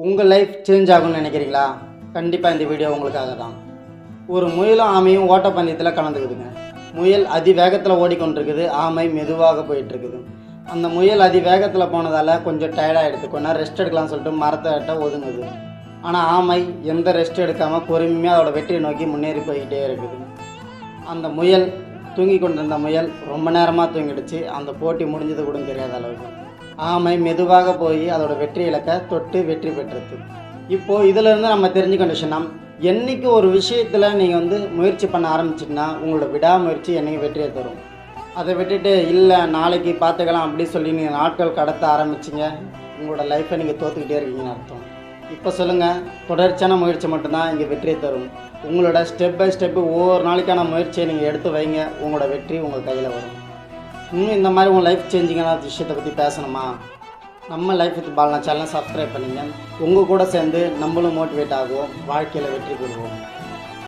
உங்கள் life change ஆகும்னு நினைக்கிறீங்களா? கண்டிப்பாக இந்த வீடியோ உங்களுக்காக தான் ஒரு முயலும் ஆமையும் ஓட்டப்பந்தயத்தில் கலந்துக்குதுங்க. முயல் அதிவேகத்தில் ஓடிக்கொண்டிருக்குது ஆமை மெதுவாக போயிட்டுருக்குது. அந்த முயல் அதிவேகத்தில் போனதால் கொஞ்சம் டயர்டாகிடுது கொஞ்ச ரெஸ்ட் எடுக்கலாம்னு சொல்லிட்டு மரத்தை ஒதுங்குது. ஆனால் ஆமை எந்த ரெஸ்ட் எடுக்காமல் பொறுமையாக அதோட வெற்றியை நோக்கி முன்னேறி போய்கிட்டே இருக்குது. அந்த முயல் தூங்கி கொண்டிருந்த முயல் ரொம்ப நேரமாக தூங்கிடுச்சு. அந்த போட்டி முடிஞ்சது கூட தெரியாத அளவுக்கு. ஆமை மெதுவாக போய் அதோட வெற்றி இலக்கை தொட்டு வெற்றி பெற்றது. இப்போது இதிலிருந்து நம்ம தெரிஞ்சுக்க விஷயம் என்னைக்கு ஒரு விஷயத்தில் நீங்கள் வந்து முயற்சி பண்ண ஆரம்பிச்சிங்கன்னா உங்களோட விடாமுயற்சி என்றைக்கு வெற்றியை தரும்? அதை விட்டுட்டு இல்லை நாளைக்கு பார்த்துக்கலாம் அப்படின்னு சொல்லி நீங்கள் நாட்கள் கடத்த ஆரம்பிச்சிங்க. உங்களோட லைஃப்பை நீங்கள் தோத்துக்கிட்டே இருக்கீங்கன்னு அர்த்தம். இப்போ சொல்லுங்கள் தொடர்ச்சியான முயற்சி மட்டும்தான் இங்கே வெற்றியை தரும். உங்களோட ஸ்டெப் பை ஸ்டெப்பு ஒவ்வொரு நாளைக்கான முயற்சியை நீங்கள் எடுத்து வைங்க. உங்களோட வெற்றி உங்கள் கையில் வரும். இன்னும் இந்த மாதிரி உங்கள் லைஃப் சேஞ்சிங்கான விஷயத்தை பற்றி பேசணுமா? நம்ம லைஃப் வித் பாலனா சேனலை சப்ஸ்கிரைப் பண்ணுங்கள் உங்கள் கூட சேர்ந்து நம்மளும் மோட்டிவேட் ஆகும் வாழ்க்கையில் வெற்றி பெறுவோம்.